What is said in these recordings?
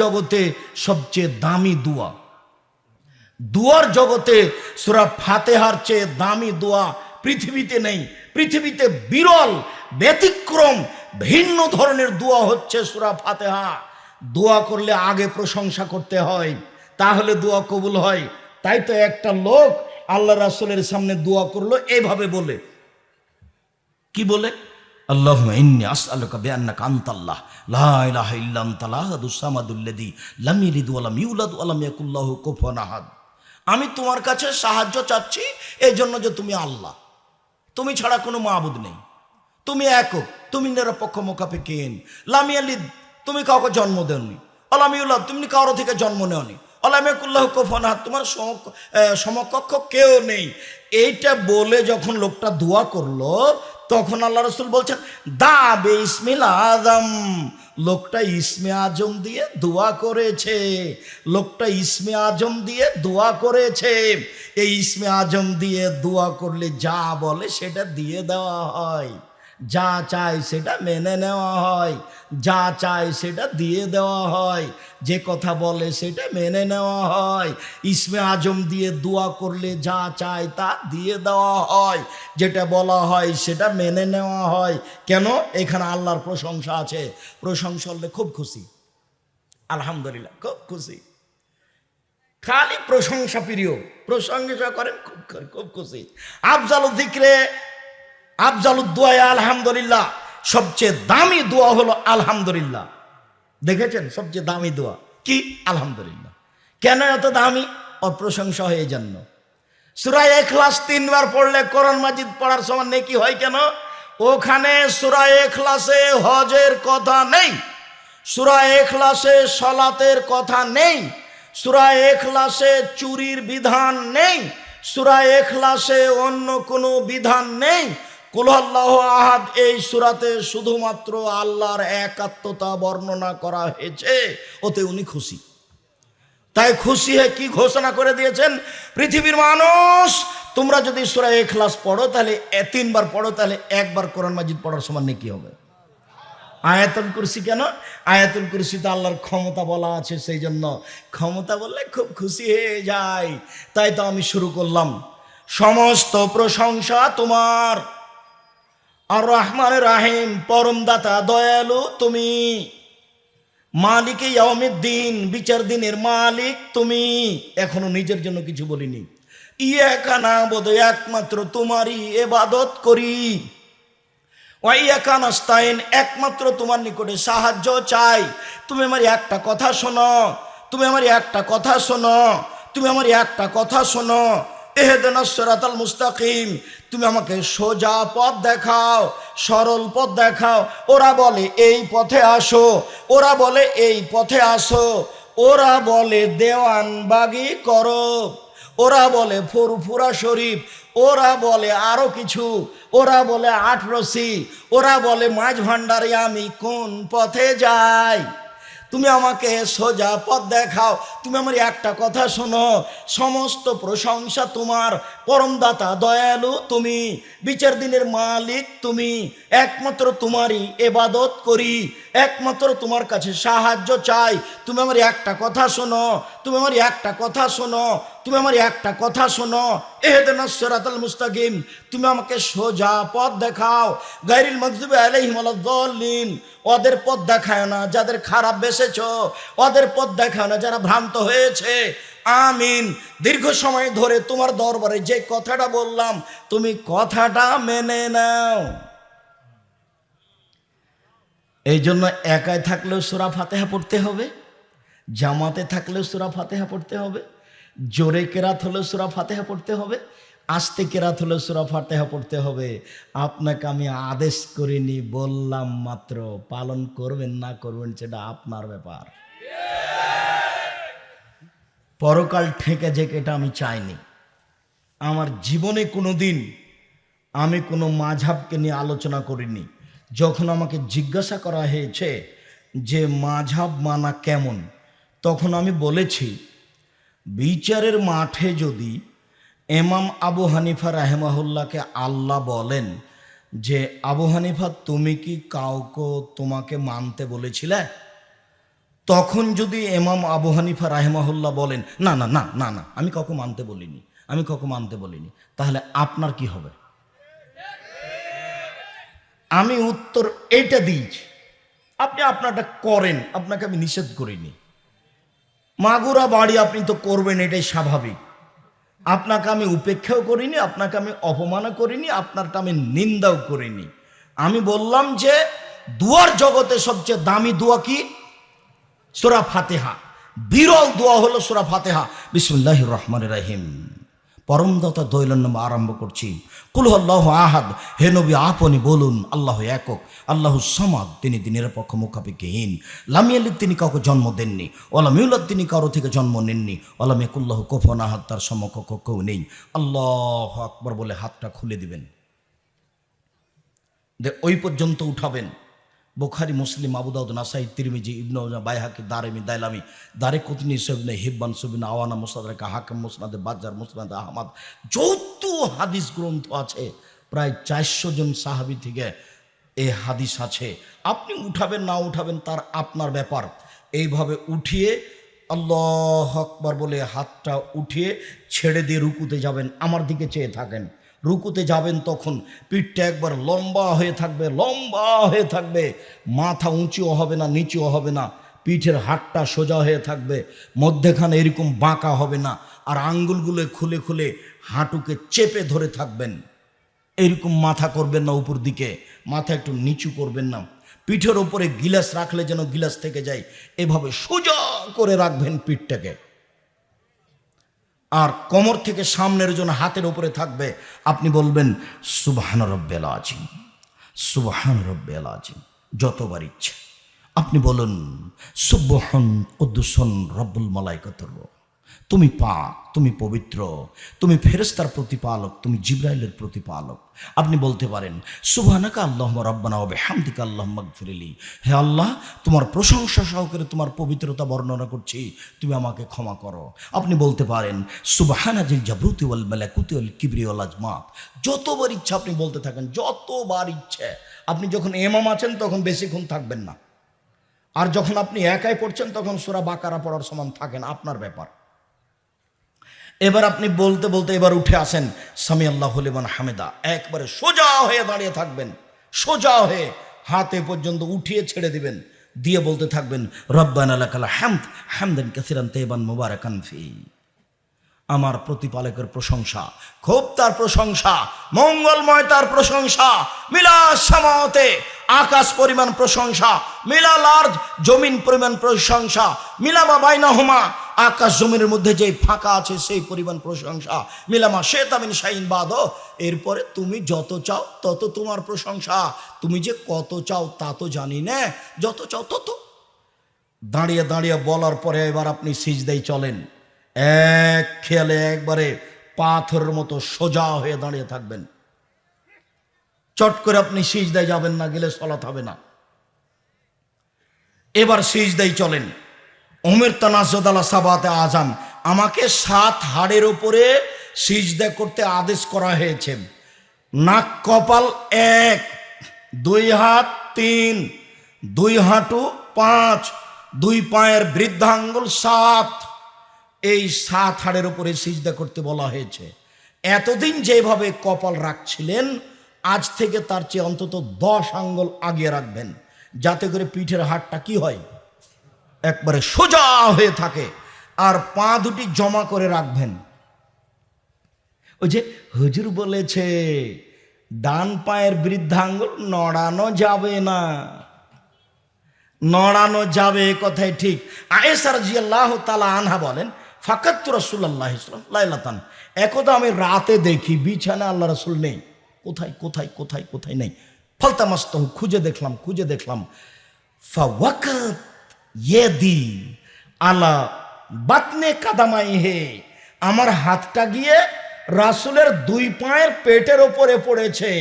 জগতে সবচেয়ে দামি দোয়া। দুয়ার জগতে সুরা ফাতেহার চেয়ে দামি দোয়া পৃথিবীতে নেই। পৃথিবীতে বিরল, ব্যতিক্রম, ভিন্ন ধরনের দোয়া হচ্ছে সুরা ফাতেহা। দোয়া করলে আগে প্রশংসা করতে হয়, তাহলে দোয়া কবুল হয়। তাই তো একটা লোক আল্লাহ রাসুলের সামনে দোয়া করল এইভাবে বলে। কি বলে? আল্লাহ লাম লাম লাম আমি তোমার কাছে সাহায্য চাচ্ছি এই জন্য যে তুমি আল্লাহ। তুমি ছাড়া কোনো মাহবুদ নেই। তুমি একক, তুমি নিরপেক্ষ মোকাফিকিন লামিয়ালিদ তুমি কাউকে জন্ম দেওনি। আলামিউল্লাহ তুমি কারও থেকে জন্ম নেওনি। আলামিয়াকুল্লাহ কোফানা তোমার সম- সমকক্ষ কেউ নেই। এইটা বলে যখন লোকটা দোয়া করল তখন আল্লাহ রসুল বলছেন, দা বে ইসমিল আদম লোকটা ইসমে আজম দিয়ে দোয়া করেছে। লোকটা ইসমে আজম দিয়ে দোয়া করেছে। এই ইসমে আজম দিয়ে দোয়া করলে যা বলে সেটা দিয়ে দেওয়া হয়। যা চায় সেটা মেনে নেওয়া হয়, যা চায় সেটা দিয়ে দেওয়া হয়, যে কথা বলে সেটা মেনে নেওয়া হয়, ইসমে আজম দিয়ে দোয়া করলে যা চায় তা দিয়ে দেওয়া হয়, যেটা বলা হয় সেটা মেনে নেওয়া হয়, কেন? এখানে আল্লাহর প্রশংসা আছে, প্রশংসা হলে খুব খুশি, আলহামদুলিল্লাহ, খুব খুশি। খালি প্রশংসা প্রিয়, প্রশংসা করেন, খুব খুব খুশি। আফজাল দিকরে আফজাল দোয়া আলহামদুলিল্লাহ, সবচেয়ে দামি দোয়া হলো আলহামদুলিল্লাহ। দেখেছেন? সবচেয়ে দামি দোয়া। কি? আলহামদুলিল্লাহ। কেন এত দামি? ওর প্রশংসা হয়ে জন্য সুরায় এখলাস তিনবার পড়লে কোরআন মাজিদ পড়ার সময় নেকি হয় কেন? ওখানে সুরায় এখলাসে হজের কথা নেই। সুরায় এখলাসে সলাতের কথা নেই। সুরায় এখলাসে চুরির বিধান নেই। সুরায় এখলাসে অন্য কোনো বিধান নেই। কুলহাল্লাহ আহাদ, এই সুরাতে শুধুমাত্র আল্লাহর একাত্মতা বর্ণনা করা হয়েছে, ওতে উনি খুশি। তাই খুশি হয়ে কি ঘোষণা করে দিয়েছেন? পৃথিবীর মানুষ, তোমরা যদি সুরা এখলাস পড়ো, তাহলে তিনবার পড়ো, তাহলে একবার কোরআন মাজিদ পড়ার সমান কি হবে। আয়াতুল কুরসি কেন? আয়াতুল কুরসিতে আল্লাহর ক্ষমতা বলা আছে, সেই জন্য ক্ষমতা বললে খুব খুশি হয়ে যায়। তাই তো আমি শুরু করলাম। সমস্ত প্রশংসা তোমার। আর রহমান রাহিম পরম দাতা দয়ালু তুমি। মালিক দিন বিচার দিনের মালিক তুমি। এখনও নিজের জন্য কিছু বলিনি। ইয়ে কানা বোধ একমাত্র তোমারই এবাদত করি। ওয়াইয়া কানাস্তাইন একমাত্র তোমার নিকটে সাহায্য চাই। তুমি আমার একটা কথা শোনো, তুমি আমার একটা কথা শোনো, তুমি আমার একটা কথা শোনো। মুস্তাকিম, তুমি আমাকে সোজা পথ দেখাও, সরল পথ দেখাও। ওরা বলে, এই পথে আসো। ওরা বলে, এই পথে আসো। ওরা বলে দেওয়ানবাগি করো। ওরা বলে, ফুরফুরা শরীফ। ওরা বলে, আরও কিছু। ওরা বলে, আট রসি। ওরা বলে, মাঝ ভান্ডারে আমি কোন পথে যাই? তুমি আমাকে সোজা পথ দেখাও। তুমি আমার একটা কথা শোনো। সমস্ত প্রশংসা তোমার। পরমদাতা দয়ালু তুমি। বিচার দিনের মালিক তুমি। একমাত্র তোমারই এবাদত করি। একমাত্র তোমার কাছে সাহায্য চাই। তুমি আমার একটা কথা শোনো। তুমি আমার একটা কথা শোনো। তুমি আমার একটা কথা শোনো। এহেদিন মুস্তাকিম, তুমি আমাকে সোজা পথ দেখাও। গাইরিল মকদুবে আলাইহিম ওয়ালাদ-দাল্লিন ওদের পথ দেখায় না যাদের খারাপ বেসেছ, ওদের পথ দেখায় না যারা ভ্রান্ত হয়েছে। আমিন। দীর্ঘ সময় ধরে তোমার দরবারে যে কথাটা বললাম, তুমি কথাটা মেনে নাও। এই জন্য একাই থাকলেও সুরা ফাতেহা পড়তে হবে, জামাতে থাকলেও সুরা ফাতেহা পড়তে হবে। জোরে কেরাত হলেও সুরা ফাতেহা পড়তে হবে? আস্তে কেরাত হলে সুরা ফাতেহা পড়তে হবে? আপনাকে আমি আদেশ করিনি, বললাম মাত্র, পালন করবেন না করবেন সেটা আপনার ব্যাপার। পরকাল ঠেকে যে এটা আমি চাইনি। আমার জীবনে কোনো দিন আমি কোনো মাঝাবকে নিয়ে আলোচনা করিনি। যখন আমাকে জিজ্ঞাসা করা হয়েছে যে মাঝাব মানা কেমন, তখন আমি বলেছি বিচারের মাঠে যদি এমাম আবু হানিফা রাহেমাহুল্লাহকে আল্লাহ বলেন যে, আবু হানিফা, তুমি কি কাউকে তোমাকে মানতে বলেছিলে? তখন যদি এমাম আবু হানিফা রাহেমাহুল্লাহ বলেন, না না না না না, আমি কাউকে মানতে বলিনি, আমি কাউকে মানতে বলিনি, তাহলে আপনার কি হবে? আমি উত্তর এইটা দিয়েছি। আপনি আপনারটা করেন, আপনাকে আমি নিষেধ করিনি। মাগুরা বাড়ি আপনি তো করবেন, এটাই স্বাভাবিক। আপনাকে আমি উপেক্ষাও করিনি, আপনাকে আমি অপমানও করিনি, আপনারটা আমি নিন্দাও করিনি। আমি বললাম যে, দুয়ার জগতে সবচেয়ে দামি দোয়া কি? সোরা ফাতেহা। বিরল দোয়া হলো সোরা ফাতেহা। বিসমুল্লাহ রহমান রাহিম। পরমদাতা দৈলন নাম আরম্ভ করছি। কুলহ আল্লাহ আহাদ। হে নবী, আপনি বলুন, আল্লাহ একক, আল্লাহ সমাদ, তিনি নিরপেক্ষ মুখাপিকেহীন লামিয়ালিদ তিনি কাউকে জন্ম দেননি। ওলামিউল্লাদ তিনি কারও থেকে জন্ম নেননি। ওলাম একুল্লাহ কোফন আহাদ, তার সমকক্ষ কেউ নেই। আল্লাহ আকবর বলে হাতটা খুলে দিবেন। যে ওই পর্যন্ত উঠাবেন। বোখারি, মুসলিম আবুদাউদ নাসাই, তিরমিজি, ইবনু বাইহাকি দারেমি দাইলামি, দারে কুতনি সবিনে হিব্বান, সবিন, আওয়ানা মুসাদাকা হাকিম, মুসনাদে বাজার মুসনাদে আহমদ যত হাদিস গ্রন্থ আছে। প্রায় চারশো জন সাহাবি থেকে এ হাদিস আছে। আপনি উঠাবেন, না উঠাবেন তার আপনার ব্যাপার। এইভাবে উঠিয়ে আল্লাহ আকবার বলে হাতটা উঠিয়ে ছেড়ে দিয়ে রুকুতে যাবেন, আমার দিকে চেয়ে থাকেন। রুকুতে যাবেন তখন পিঠটা একবার লম্বা হয়ে থাকবে, লম্বা হয়ে থাকবে। মাথা উঁচুও হবে না, নিচুও হবে না। পিঠের হাতটা সোজা হয়ে থাকবে, মধ্যেখানে এরকম বাঁকা হবে না। আর আঙ্গুলগুলো খুলে খুলে হাঁটুকে চেপে ধরে থাকবেন। এরকম মাথা করবেন না উপর দিকে, মাথা একটু নিচু করবেন না। পিঠের ওপরে গিলাস রাখলে যেন গিলাস থেকে যায়। এভাবে সোজা করে রাখবেন পিঠটাকে। আর কোমর থেকে সামনের জন্য হাতের উপরে থাকবে, আপনি বলবেন, সুবাহান রব্বেল আজিম সুবাহান রব্বেল আজিম যতবার ইচ্ছে। আপনি বলুন, সুবহন উদ্দুসন রব্বুল মালাইকতর তুমি পাক, তুমি পবিত্র, তুমি ফেরেস্তার প্রতিপালক, তুমি জিব্রাইলের প্রতিপালক। আপনি বলতে পারেন, সুবহানাকা আল্লাহ রব্বানা হবে হামদিকা আল্লাহ মগফিরিলি হে আল্লাহ, তোমার প্রশংসা সহকারে তোমার পবিত্রতা বর্ণনা করছি, তুমি আমাকে ক্ষমা করো। আপনি বলতে পারেন সুবহানাজিল জাবরুতি ওয়াল মালাকুতি কিবরি আজমাত। যতবার ইচ্ছা আপনি বলতে থাকেন, যতবার ইচ্ছে। আপনি যখন এমাম আছেন, তখন বেশিক্ষণ থাকবেন না। আর যখন আপনি একাই পড়ছেন, তখন সুরা বাকারা পড়ার সমান থাকেন আপনার ব্যাপার। এবার আপনি বলতে বলতে এবার উঠে আসেন সামি আল্লাহ হলিমান হামেদা, একবারে সোজা হয়ে দাঁড়িয়ে থাকবেন, সোজা হয়ে হাতে পর্যন্ত উঠিয়ে ছেড়ে দিবেন, দিয়ে বলতে থাকবেন, রব্বান আলাকাল হ্যামদ হ্যামদেন কাসিরান তেবান মুবারাকান ফি। আমার প্রতিপালকের প্রশংসা, খুব তার প্রশংসা, মঙ্গলময় তার প্রশংসা মিলা সামাতে আকাশ পরিমাণ প্রশংসা মিলা লার্জ জমিন পরিমাণ প্রশংসা, মিলামা বাইনাহুমা আকাশ জমিনের মধ্যে যে ফাঁকা আছে, সেই পরিমাণ প্রশংসা। মিলামা শেতামিন শাইন বাদ এরপরে তুমি যত চাও তত তোমার প্রশংসা। তুমি যে কত চাও তা তো জানি না। যত চাও তত। দাঁড়িয়ে দাঁড়িয়ে বলার পরে এবার আপনি সিজদাই চলেন। এক খেয়ালে একবারে পাথরের মতো সোজা হয়ে দাঁড়িয়ে থাকবেন। চট করে আপনি সিজদায় যাবেন না, গেলে সলাত হবে না। এবার সিজদাই চলেন। ওমের তানাজদালা সাবাতে আজান আমাকে সাত হাড়ের ওপরে সিজদা করতে আদেশ করা হয়েছে। নাক, কপাল এক, দুই হাত তিন, দুই হাঁটু পাঁচ, দুই পায়ের বৃদ্ধাঙ্গুল সাত। এই সাত হাড়ের উপরে সিজদা করতে বলা হয়েছে। এতদিন যেভাবে কপাল রাখছিলেন, আজ থেকে তার চেয়ে অন্তত দশ আঙ্গুল আগিয়ে রাখবেন। যাতে করে পিঠের হাড়টা কি হয়? একবারে সোজা হয়ে থাকে। আর পা দুটি জমা করে রাখবেন। ওই যে হুজুর বলেছে, ডান পায়ের বৃদ্ধাঙ্গুল নড়ানো যাবে না। নড়ানো যাবে কথাই ঠিক। আয়েসার জিয়াল্লাহ তালা আনহা বলেন, ফাকাত রসুল্লাহ ইসলাম লাইলাতান। একদা আমি রাতে দেখি, বিছানা আল্লাহ রসুল নেই। কোথায় কোথায় কোথায় কোথায় নেই? ফলতামাস্ত খুঁজে দেখলাম খুঁজে দেখলাম। ফাওয়াকাত ইয়েদি আলা বাতনে কাদামাই হে আমার হাতটা গিয়ে রাসুলের দুই পায়ের পেটের ওপরে পড়েছে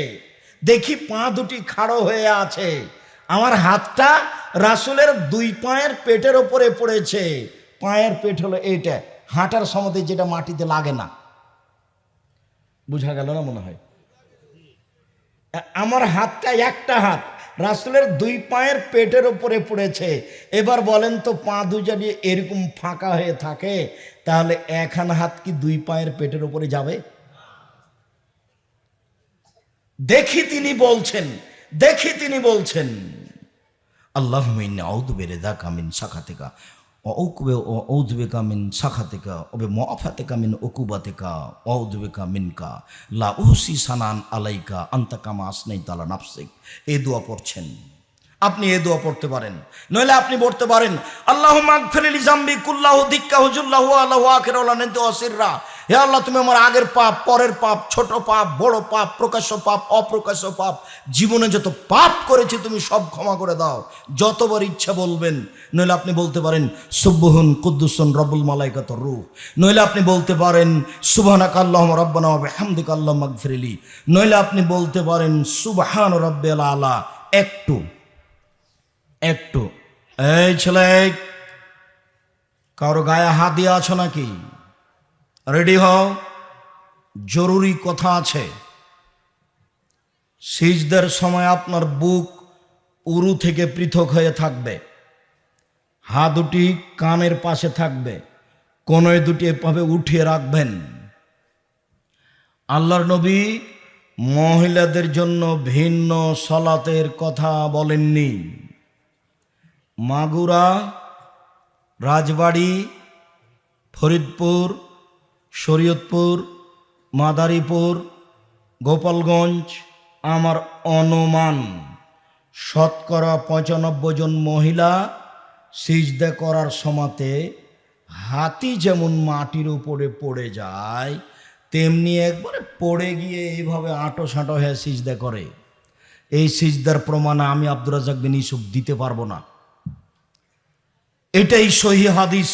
দেখি পা দুটি খাড়ো হয়ে আছে আমার হাতটা রাসুলের দুই পায়ের পেটের ওপরে পড়েছে পায়ের পেট হলো এইটা হাঁটার সময় যেটা মাটিতে লাগে না বুঝা গেল না মনে হয় আমার হাতটা একটা হাত রাসুলের দুই পায়ের পেটের ওপরে পড়েছে। এবার বলেন তো, পা দুজারি এরকম ফাঁকা হয়ে থাকে, তাহলে একখান হাত কি দুই পায়ের পেটের ওপরে যাবে? দেখি তিনি বলছেন, দেখি তিনি বলছেন আল্লাহ বেরেদা কামিন শাখাতেকা ও ঔদ্বেকা মিন শাখাতেকা ওবে মফাতেকা মিন ওকুবাতেকা ঔদ্বেকা মিনকা লা উহসি সানান আলাইকা আন্তাকামা আসনাই তালা নাফসিক এ দোয়া পড়ছেন আপনি এ দোয়া পড়তে পারেন। নইলে আপনি পড়তে পারেন আল্লাহ মাগফিরিলি জাম্বি কুল্লাহ দিক্কা হুজুল্লাহ আল্লাহ আখিরাউলা নিতে অসিররা হে আল্লাহ, তুমি আমার আগের পাপ, পরের পাপ, ছোট পাপ, বড় পাপ, প্রকাশ্য পাপ, অপ্রকাশ্য পাপ, জীবনে যত পাপ করেছি তুমি সব ক্ষমা করে দাও, যতবার ইচ্ছা বলবেন। নইলে আপনি বলতে পারেন সুব্বহুন কুদ্দুসন রব্বুল মালাইকাত রূহ। নইলে আপনি বলতে পারেন, সুবহানাক আল্লাহ রব্বানা ওয়া বিহামদিকা আল্লাহ মাগফিরিলি নইলে আপনি বলতে পারেন, সুবহান রব্বিল আলা। একটু। একটু। এই ছেলে, কারও গায়ে হাত দিয়ে আছো নাকি? রেডি হও। জরুরি কথা আছে। সিজদের সময় আপনার বুক উরু থেকে পৃথক হয়ে থাকবে। হাত দুটি কানের পাশে থাকবে। কোনোয় দুটি এভাবে উঠিয়ে রাখবেন। আল্লাহর নবী মহিলাদের জন্য ভিন্ন সলাতের কথা বলেননি। মাগুরা, রাজবাড়ি, ফরিদপুর, শরীয়তপুর, মাদারীপুর, গোপালগঞ্জ। আমার অনুমান, শতকরা পঁচানব্বই জন মহিলা সিজদা করার সমাতে হাতি যেমন মাটির উপরে পড়ে যায়, তেমনি একবারে পড়ে গিয়ে এইভাবে আঁটো সাঁটো হয়ে সিজদা করে। এই সিজদার প্রমাণ আমি আব্দুর রাজাক বিন ইসুফ দিতে পারব না। এটাই সহি হাদিস।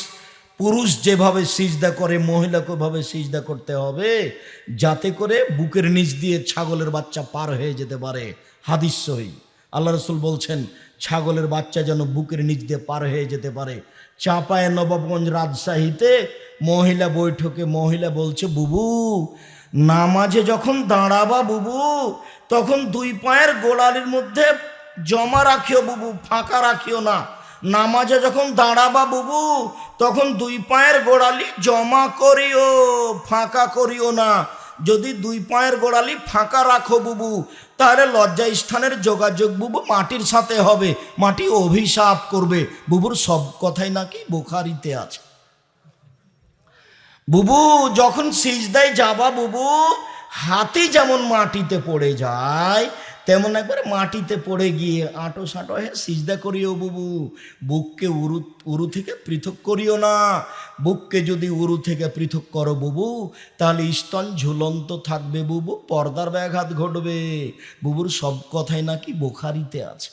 পুরুষ যেভাবে সিজদা করে মহিলাকে ওভাবে সিজদা করতে হবে, যাতে করে বুকের নিচ দিয়ে ছাগলের বাচ্চা পার হয়ে যেতে পারে। হাদিস সহি। আল্লাহ রসুল বলছেন, ছাগলের বাচ্চা যেন বুকের নিচ দিয়ে পার হয়ে যেতে পারে। চাপায় নবাবগঞ্জ রাজশাহীতে মহিলা বৈঠকে মহিলা বলছে, বুবু, নামাজে যখন দাঁড়াবা বুবু, তখন দুই পায়ের গোড়ালির মধ্যে জমা রাখিও বুবু, ফাঁকা রাখিও না। নামাজে যখন দাঁড়াবা বুবু, তখন দুই পায়ের গোড়ালি জমা করিও, ফাঁকা করিও না। যদি দুই পায়ের গোড়ালি ফাঁকা রাখো বুবু, তাহলে লজ্জা স্থানের যোগাযোগ বুবু মাটির সাথে হবে, মাটি অভিশাপ করবে। বুবুর সব কথাই নাকি বোখারিতে আছে। বুবু, যখন সিজদায় যাবা বুবু, হাতি যেমন মাটিতে পড়ে যায় তেমন একবার মাটিতে পড়ে গিয়ে আঁটো সাঁটো হয়ে সিজদা করিও বুবু। বুককে উরু উরু থেকে পৃথক করিও না। বুককে যদি উরু থেকে পৃথক করো বুবু, তাহলে স্তন ঝুলন্ত থাকবে বুবু, পর্দার ব্যাঘাত ঘটবে। বুবুর সব কথাই নাকি বোখারিতে আছে।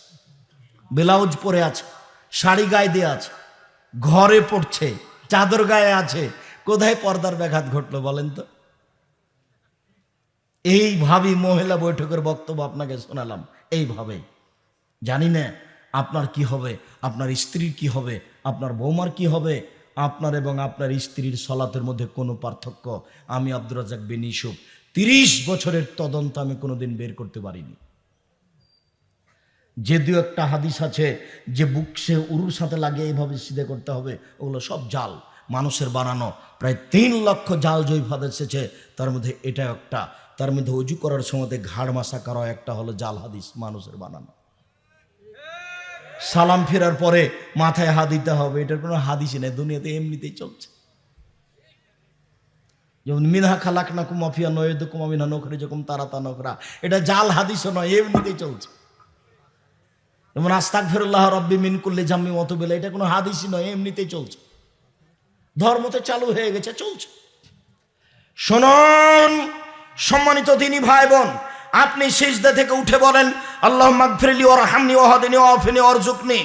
ব্লাউজ পরে আছে, শাড়ি গায়ে দিয়ে আছে, ঘরে পড়ছে, চাদর গায়ে আছে। কোথায় পর্দার ব্যাঘাত ঘটলো বলেন তো? এইভাবেই মহিলা বৈঠকের বক্তব্য আপনাকে শোনালাম, এইভাবে। জানি না আপনার কি হবে, আপনার স্ত্রীর কি হবে, আপনার বৌমার কি হবে, আপনার এবং আপনার স্ত্রীর সলাতের মধ্যে কোনো পার্থক্য? আমি আব্দুর রাজাক বিন ইসুফ তিরিশ বছরের তদন্ত আমি কোনোদিন বের করতে পারিনি। যে দু একটা হাদিস আছে যে বুক সে উরুর সাথে লাগিয়ে এইভাবে সিধে করতে হবে, ওগুলো সব জাল, মানুষের বানানো। প্রায় তিন লক্ষ জাল জৈফাদ এসেছে, তার মধ্যে এটা একটা। তার মধ্যে উজু করার সময় ঘাড় মাসা করা একটা হলো জাল হাদিস, মানুষের বানানো। সালাম ফেরার পরে মাথায় হাত দিতে হবে, এটার কোনো হাদিসই নেই, দুনিয়াতে এমনিতেই চলছে। যেমন মিনহা খালাক না কুমাফিয়া নয় তো কুমামিনা নখরে যখন তারা তা নখরা, এটা জাল হাদিসও নয়, এমনিতেই চলছে। যেমন আস্তাক ফেরুল্লাহ রব্বি মিন করলে জাম্মি মতো বেলা এটা কোনো হাদিসই নয়, এমনিতেই চলছে। ধর্মতে চালু হয়ে গেছে, চলছে। শোনন! সম্মানিত তিনি ভাই বোন, আপনি সিজদা থেকে উঠে বলেন আল্লাহ মাগফিরলি ওর হামনি ওহাদিনী অফিনি অর্জুকনি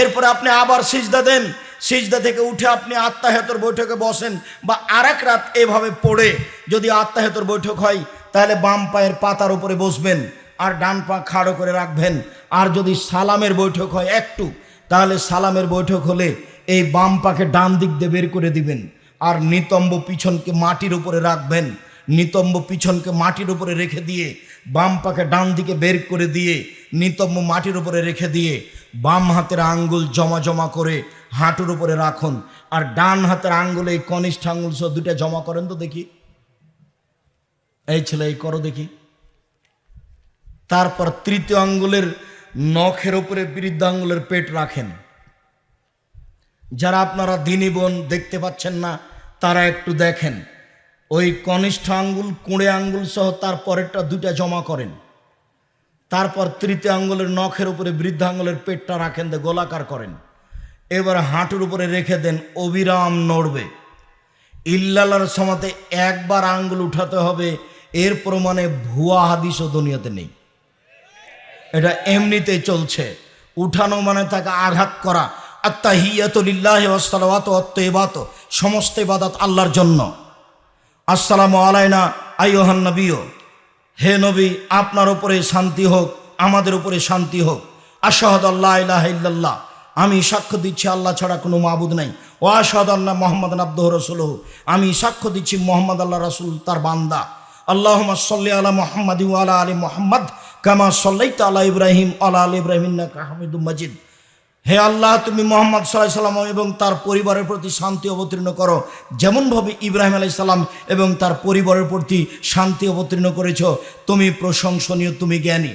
এরপরে আপনি আবার সিজদা দেন। সিজদা থেকে উঠে আপনি আত্মাহেতর বৈঠকে বসেন বা আর রাত এভাবে পড়ে যদি আত্মাহেতর বৈঠক হয়, তাহলে বাম পায়ের পাতার উপরে বসবেন আর ডান পা খাড়ো করে রাখবেন। আর যদি সালামের বৈঠক হয় একটু, তাহলে সালামের বৈঠক হলে এই বাম পাকে ডান দিক দিয়ে বের করে দিবেন। আর নিতম্ব পিছনকে মাটির উপরে রাখবেন। নিতম্ব পিছনকে মাটির উপরে রেখে দিয়ে, বাম পাকে ডান দিকে বের করে দিয়ে, নিতম্ব মাটির উপরে রেখে দিয়ে, বাম হাতের আঙ্গুল জমা জমা করে হাঁটুর উপরে রাখুন। আর ডান হাতের আঙ্গুল এই কনিষ্ঠ আঙ্গুল সহ দুটা জমা করেন তো দেখি। এই ছেলে, এই করো দেখি। তারপর তৃতীয় আঙ্গুলের নখের উপরে বৃদ্ধ আঙ্গুলের পেট রাখেন। যারা আপনারা দিনী বোন দেখতে পাচ্ছেন না, তারা একটু দেখেন। ওই কনিষ্ঠ আঙ্গুল, কুঁড়ে আঙ্গুল সহ তার পরেরটা দুটা জমা করেন। তারপর তৃতীয় আঙ্গুলের নখের উপরে বৃদ্ধ আঙ্গুলের পেটটা রাখেন দে গোলাকার করেন। এবার হাঁটুর উপরে রেখে দেন, অবিরাম নড়বে। ইল্লালার সমাতে একবার আঙ্গুল উঠাতে হবে এর প্রমাণে ভুয়া হাদিসও দুনিয়াতে নেই। এটা এমনিতে চলছে। উঠানো মানে তাকে আঘাত করা। আত্মাহিয়াতুলিল্লাহ ওয়াসসালাওয়াত ওয়াত্তাইবাত সমস্ত ইবাদত আল্লাহর জন্য। আসসালামু আলাইনা, আইয়ুহান নবীও হে নবী, আপনার উপরে শান্তি হোক, আমাদের উপরে শান্তি হোক। আশাহদ আল্লাহ ইল্লাল্লাহ। আমি সাক্ষ্য দিচ্ছি, আল্লাহ ছাড়া কোনো মাবুদ নাই। ও আশাহদ আল্লাহ মোহাম্মদ আব্দুহ রসুল আমি সাক্ষ্য দিচ্ছি, মোহাম্মদ আল্লাহ রসুল তার বান্দা। আল্লাহ সাল্লি আলা মোহাম্মদ আলা আলী মোহাম্মদ, কামা সাল্লাই আলা ইব্রাহিম আলা আলী ইব্রাহিম হামিদুল মজিদ। হে আল্লাহ, তুমি মোহাম্মদ সাল্লাহ সাল্লাম এবং তার পরিবারের প্রতি শান্তি অবতীর্ণ করো। যেমনভাবে ইব্রাহিম আলাই সাল্লাম এবং তার পরিবারের প্রতি শান্তি অবতীর্ণ করেছ, তুমি প্রশংসনীয়, তুমি জ্ঞানী।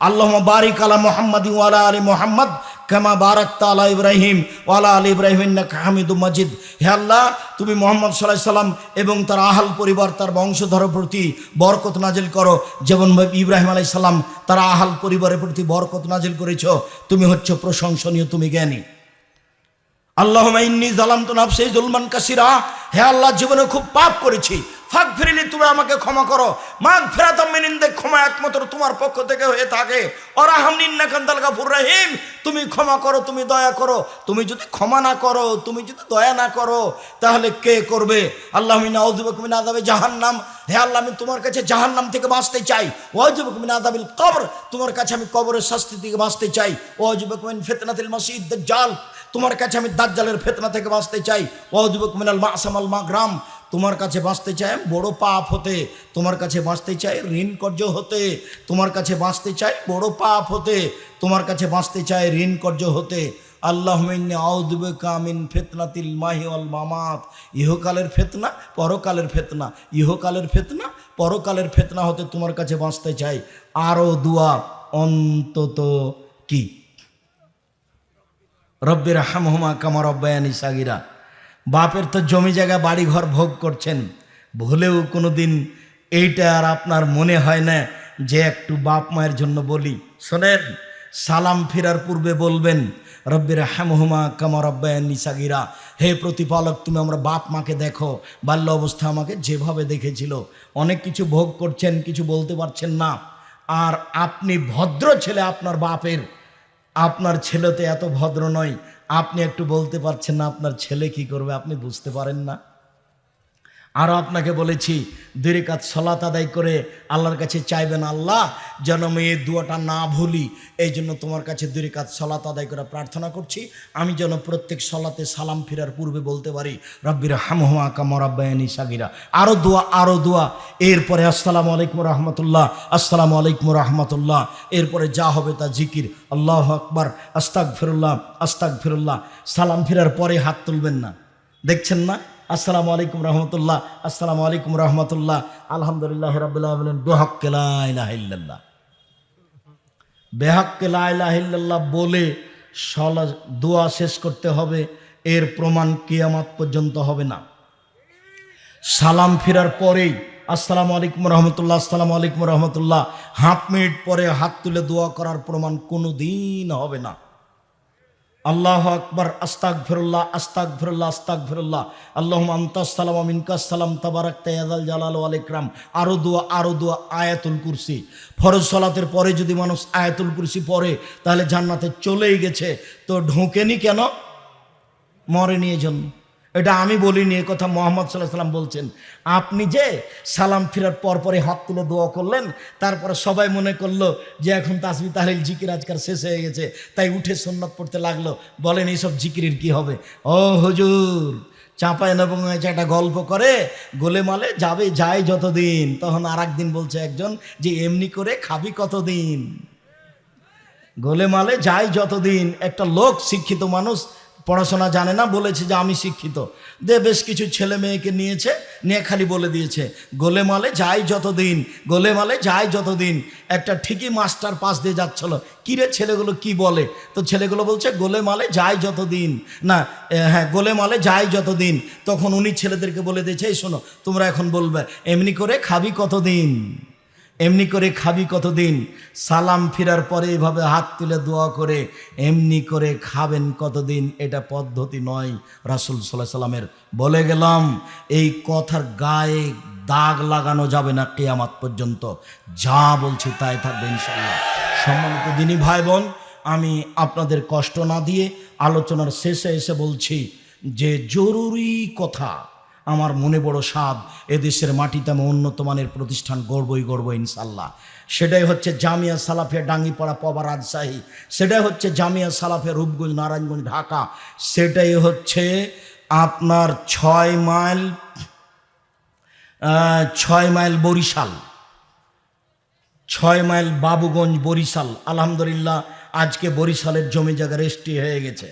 আল্লাহ বারিক আলা মোহাম্মদ ওয়ালা আলী মোহাম্মদ। কামা বারাক আলা ইব্রাহিম ওয়ালা আলী ইব্রাহিম হামিদু মজিদ। হে আল্লাহ, তুমি মোহাম্মদ সাল্লাহ সাল্লাম এবং তার আহাল পরিবার, তার বংশধরের প্রতি বরকত নাজিল করো। যেমনভাবে ইব্রাহিম আলাই সাল্লাম তার আহাল পরিবারের প্রতি বরকত নাজিল করেছ। তুমি হচ্ছে প্রশংসনীয়, তুমি জ্ঞানী। আল্লাহ ইন্নি জালাম তো নাফসে জুলমান কাসিরা। হে আল্লাহ, জীবনে খুব পাপ করেছি। ফাঁক ফিরিলি তুমি আমাকে ক্ষমা করো। মাগ ফেরাতাম মিনিন্দে, ক্ষমা একমাত্র তোমার পক্ষ থেকে হয়ে থাকে। অরাহাম নিন্নাকান্দাল গাফুর রহিম, তুমি ক্ষমা করো, তুমি দয়া করো। তুমি যদি ক্ষমা না করো, তুমি যদি দয়া না করো, তাহলে কে করবে? আল্লাহ মিনা অজুবকুমিন আদাবে জাহান্নাম। হে আল্লাহ, আমি তোমার কাছে জাহান্নাম থেকে বাঁচতে চাই। ওয়াজুবকুমিন আদাবিল কবর, তোমার কাছে আমি কবরের শাস্তি থেকে বাঁচতে চাই। ওয়াজুবকুমিন ফিতনাতিল মাসিদ জাল তোমার কাছে আমি দাজ্জালের ফেতনা থেকে বাঁচতে চাই। ওয়াজুবক মিনাল মাসামাল মাগরাম তোমার কাছে বাঁচতে চাই বড় পাপ হতে, তোমার কাছে বাঁচতে চাই ঋণ কর্য হতে, তোমার কাছে বাঁচতে চাই বড় পাপ হতে, তোমার কাছে বাঁচতে চাই ঋণ কর্য হতে। আল্লাহ আউদবে কামিন ফেতনাতিল মাহি অল মামাত। ইহকালের ফেতনা, পরকালের ফেতনা। ইহকালের ফেতনা, পরকালের ফেতনা হতে তোমার কাছে বাঁচতে চাই। আরও দুয়া, অন্তত কি? রব্বের হামহুমা কামা রব্বায়ানি সাগিরা। বাপের তো জমি জায়গা, বাড়িঘর ভোগ করছেন। ভুলেও কোনো দিন এইটা আর আপনার মনে হয় না যে একটু বাপ মায়ের জন্য বলি। শোনেন, সালাম ফেরার পূর্বে বলবেন রব্বের হ্যামহুমা কামা রব্বায়ানি সাগিরা। হে প্রতিপালক, তুমি আমরা বাপ মাকে দেখো। বাল্য অবস্থা আমাকে যেভাবে দেখেছিল। অনেক কিছু ভোগ করছেন, কিছু বলতে পারছেন না। আর আপনি ভদ্র ছেলে আপনার বাপের। আপনার ছেলেতে এত ভদ্র নয়। আপনি একটু বলতে পারছেন না আপনার ছেলে কি করবে আপনি বুঝতে পারেন না। আরও আপনাকে বলেছি, দুই কাজ সলাত আদায় করে আল্লাহর কাছে চাইবেন আল্লাহ, যেন আমি এই দুয়াটা না ভুলি। এই জন্য তোমার কাছে দুই কাজ সলাত আদায় করে প্রার্থনা করছি। আমি যেন প্রত্যেক সলাতে সালাম ফেরার পূর্বে বলতে পারি, রব্বির হামহুয়া কামরাব্বায়ানি সাগিরা। আরও দোয়া আরও দোয়া। এরপরে আসসালামু আলাইকুম রহমতুল্লাহ, আসসালামু আলাইকুম রহমতুল্লাহ। এরপরে যা হবে তা জিকির। আল্লাহ আকবার আস্তাক ফিরুল্লাহ আস্তাক ফিরুল্লাহ সালাম ফেরার পরে হাত তুলবেন না। দেখছেন না? আসসালামু আলাইকুম রহমতুল্লাহ, আসসালামু আলাইকুম রহমতুল্লাহ, আলহামদুলিল্লাহ রবিল্লাহ বলেন বেহক্কেলাহ বেহক্কেলাহ বলে সলা, দোয়া শেষ করতে হবে, এর প্রমাণ কিয়ামাত পর্যন্ত হবে না। সালাম ফেরার পরেই, আসসালামু আলাইকুম রহমতুল্লাহ, আসসালামু আলাইকুম রহমতুল্লাহ, হাফ মিনিট পরে হাত তুলে দোয়া করার প্রমাণ কোনো দিন হবে না। আল্লাহ আকবর আস্তাক ফিরুল্লাহ আস্তাক ফিরুল্লাহ আস্তাক ফিরুল্লাহ আল্লাহ আমতাসালাম আমিনকাসালাম তাবারাক তায়াদাল জালাল আল ইকরাম। আরও দোয়া আরও দোয়া, আয়াতুল কুরসি। ফরজ সলাতের পরে যদি মানুষ আয়াতুল কুরসি পরে তাহলে জান্নাতে চলেই গেছে। তো ঢোকেনি কেন? মরেনি জন্য এটা আমি বলিনি, এ কথা মোহাম্মদ সাল্লাহ সাল্লাম বলছেন। আপনি যে সালাম ফিরার পর পরে হাত তুলে দোয়া করলেন, তারপরে সবাই মনে করল যে এখন তাসবি তাহলিল, জিকির আজকাল শেষ হয়ে গেছে, তাই উঠে সন্ন্যত পড়তে লাগল। বলেন, এইসব জিকিরের কি হবে? ও হুজুর, চাঁপায় নবং একটা গল্প করে, গোলে মালে যাবে যায় যতদিন। তখন আর একদিন বলছে একজন যে এমনি করে খাবি কতদিন? গোলে মালে যায় যতদিন। একটা লোক শিক্ষিত মানুষ পড়াশোনা জানে না, বলেছে যে আমি শিক্ষিত। দে বেশ কিছু ছেলে মেয়েকে নিয়েছে, নিয়ে খালি বলে দিয়েছে, গোলে মালে যায় যতদিন, গোলে মালে যায় যতদিন, একটা ঠিকই মাস্টার পাস দিয়ে যাচ্ছিল। কিরে ছেলেগুলো কি বলে? তো ছেলেগুলো বলছে, গোলে মালে যায় যতদিন। না হ্যাঁ গোলে মালে যায় যতদিন। তখন উনি ছেলেদেরকে বলে দিয়েছে, এই শোনো, তোমরা এখন বলবে, এমনি করে খাবি কতদিন? এমনি করে খাবি কতদিন? সালাম ফিরার পরে এভাবে হাত তুলে দোয়া করে, এমনি করে খাবেন কতদিন? এটা পদ্ধতি নয়, রাসুল সাল্লাহ সাল্লামের। বলে গেলাম, এই কথার গায়ে দাগ লাগানো যাবে না কেয়ামাত পর্যন্ত। যা বলছি তাই থাকবে ইনশাল্লাহ সম্মানিত দিনী ভাই বোন আমি আপনাদের কষ্ট না দিয়ে আলোচনার শেষে এসে বলছি যে জরুরি কথা আমার মনে বড় স্বাদ এদেশের মাটিতে আমি উন্নত মানের প্রতিষ্ঠান গড়বই গড়ব ইনশাল্লাহ সেটাই হচ্ছে জামিয়া সালাফিয়া ডাঙ্গিপাড়া পবা রাজশাহী। সেটাই হচ্ছে জামিয়া সালাফিয়া রূপগঞ্জ, নারায়ণগঞ্জ, ঢাকা। সেটাই হচ্ছে আপনার ছয় মাইল ছয় মাইল বরিশাল। ছয় মাইল বাবুগঞ্জ, বরিশাল। আলহামদুলিল্লাহ, আজকে বরিশালের জমি জায়গা রেস্টি হয়ে গেছে।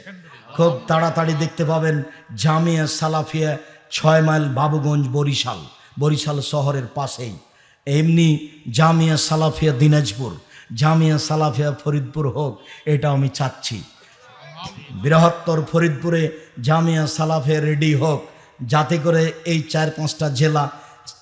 খুব তাড়াতাড়ি দেখতে পাবেন জামিয়া সালাফিয়া ছয় মাইল বাবুগঞ্জ বরিশাল বরিশাল শহরের পাশেই। এমনি জামিয়া সালাফিয়া দিনাজপুর, জামিয়া সালাফিয়া ফরিদপুর হোক, এটা আমি চাচ্ছি। বৃহত্তর ফরিদপুরে জামিয়া সালাফে রেডি হোক, যাতে করে এই চার পাঁচটা জেলা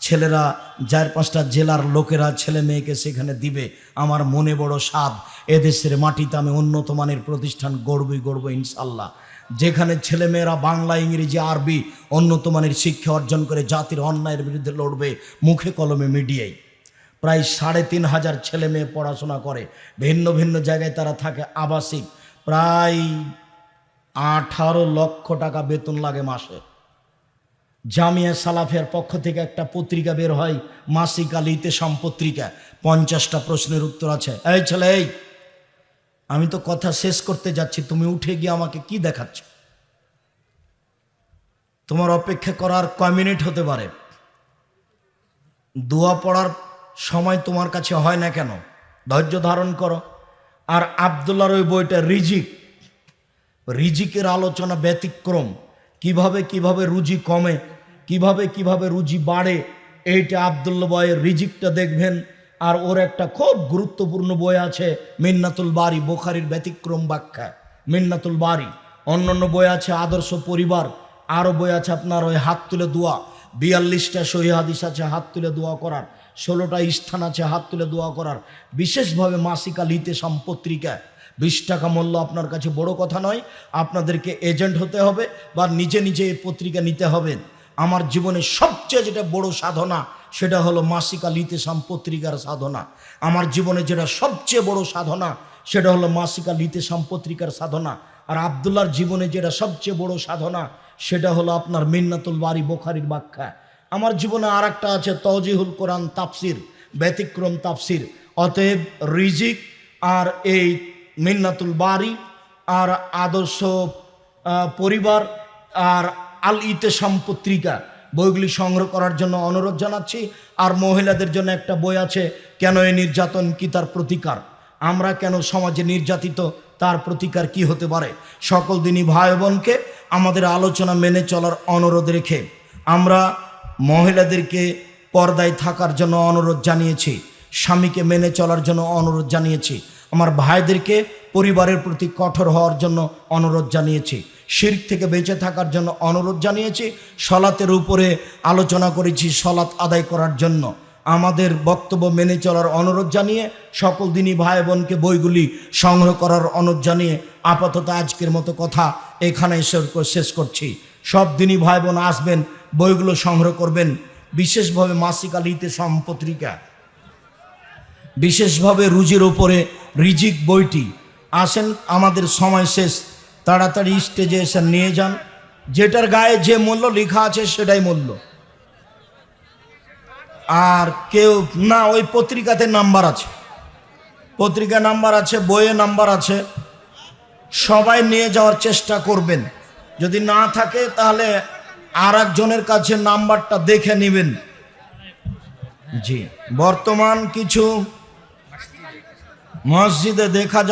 ছেলেরা, চার পাঁচটা জেলার লোকেরা ছেলে মেয়েকে সেখানে দিবে। আমার মনে বড় স্বাদ। এদেশের মাটিতে আমি উন্নত মানের প্রতিষ্ঠান গড়বই গড়ব ইনশাল্লাহ। যেখানে ছেলেমেয়েরা বাংলা, ইংরেজি, আরবি উন্নত মানের শিক্ষা অর্জন করে জাতির অন্যায়ের বিরুদ্ধে লড়বে, মুখে কলমে মিডিয়ায়। প্রায় সাড়ে তিন হাজার ছেলে মেয়ে পড়াশোনা করে। ভিন্ন ভিন্ন জায়গায় তারা থাকে আবাসিক। প্রায় আঠারো লক্ষ টাকা বেতন লাগে মাসে। জামিয়া সালাফের পক্ষ থেকে একটা পত্রিকা বের হয়, মাসিক আলিতে সম্পত্রিকা পঞ্চাশটা প্রশ্নের উত্তর আছে। এই ছেলে, এই! আমি তো কথা শেষ করতে যাচ্ছি, তুমি উঠে গিয়ে আমাকে কি দেখাচ্ছ? তোমার অপেক্ষা করার কয় মিনিট হতে পারে? দোয়া পড়ার সময় তোমার কাছে হয় না কেন? ধৈর্য ধারণ করো। আর আবদুল্লার ওই বইটা রিজিক। রিজিকের আলোচনা ব্যতিক্রম। কীভাবে কীভাবে রুজি কমে, কীভাবে কীভাবে রুজি বাড়ে, এইটা আবদুল্লা বয়ের রিজিকটা দেখবেন। আর ওর একটা খুব গুরুত্বপূর্ণ বই আছে, মিন্নাতুল বাড়ি বোখারির ব্যতিক্রম ব্যাখ্যা। মিন্নাতুল বাড়ি অন্যান্য বই আছে আদর্শ পরিবার আরও বই আছে আপনার ওই হাত তুলে দোয়া। বিয়াল্লিশটা সহি হাদিস আছে, হাত তুলে দোয়া করার। ষোলোটা স্থান আছে, হাত তুলে দোয়া করার। বিশেষভাবে মাসিকা লিতে সম্পত্রিকা বিশ টাকা মূল্য আপনার কাছে বড় কথা নয়, আপনাদেরকে এজেন্ট হতে হবে বা নিজে নিজে এই পত্রিকা নিতে হবে। আমার জীবনে সবচেয়ে যেটা বড় সাধনা সেটা হলো মাসিকা লিতে পত্রিকার সাধনা। আমার জীবনে যেটা সবচেয়ে বড় সাধনা, সেটা হলো মাসিকা লিতে পত্রিকার সাধনা। আর আবদুল্লার জীবনে যেটা সবচেয়ে বড় সাধনা, সেটা হলো আপনার মিন্নাতুল বাড়ি বোখারির ব্যাখ্যা। আমার জীবনে আর একটা আছে তজিহুল কোরআন তাফসির, ব্যতিক্রম তাফসির। অতএব রিজিক আর এই মিন্নাতুল বাড়ি আর আদর্শ পরিবার আর আল ইতে পত্রিকা বইগুলি সংগ্রহ করার জন্য অনুরোধ জানাচ্ছি। আর মহিলাদের জন্য একটা বই আছে, কেন এই নির্যাতন কি তার প্রতিকার? আমরা কেন সমাজে নির্যাতিত, তার প্রতিকার কি হতে পারে? সকল দিনই ভাই বোনকে আমাদের আলোচনা মেনে চলার অনুরোধ রেখে আমরা মহিলাদেরকে পর্দায় থাকার জন্য অনুরোধ জানিয়েছি, স্বামীকে মেনে চলার জন্য অনুরোধ জানিয়েছি, আমার ভাইদেরকে পরিবারের প্রতি কঠোর হওয়ার জন্য অনুরোধ জানিয়েছি। শির্ক থেকে বেঁচে থাকার জন্য অনুরোধ জানিয়েছি। সলাতের উপরে আলোচনা করেছি সলাৎ আদায় করার জন্য। আমাদের বক্তব্য মেনে চলার অনুরোধ জানিয়ে সকল দিনই ভাই বোনকে বইগুলি সংগ্রহ করার অনুরোধ জানিয়ে আপাতত আজকের মতো কথা এখানে শেষ করছি। সব দিনই ভাই বোন আসবেন, বইগুলো সংগ্রহ করবেন। বিশেষভাবে মাসিক আলিতে সম্পত্রিকা বিশেষভাবে রুজির ওপরে রিজিক বইটি। আসেন, আমাদের সময় শেষ। তাড়াতাড়ি স্টেজে এসে নিয়ে যান। যেটার গায়ে যে মূল্য লেখা আছে সেটাই মূল্য। আর কেউ, না, ওই পত্রিকাতে নাম্বার আছে। পত্রিকা নাম্বার আছে, বইয়ে নাম্বার আছে। সবাই নিয়ে যাওয়ার চেষ্টা করবেন। যদি না থাকে, তাহলে আর একজনের কাছে নাম্বারটা দেখে নেবেন। জি, বর্তমান কিছু মসজিদে দেখা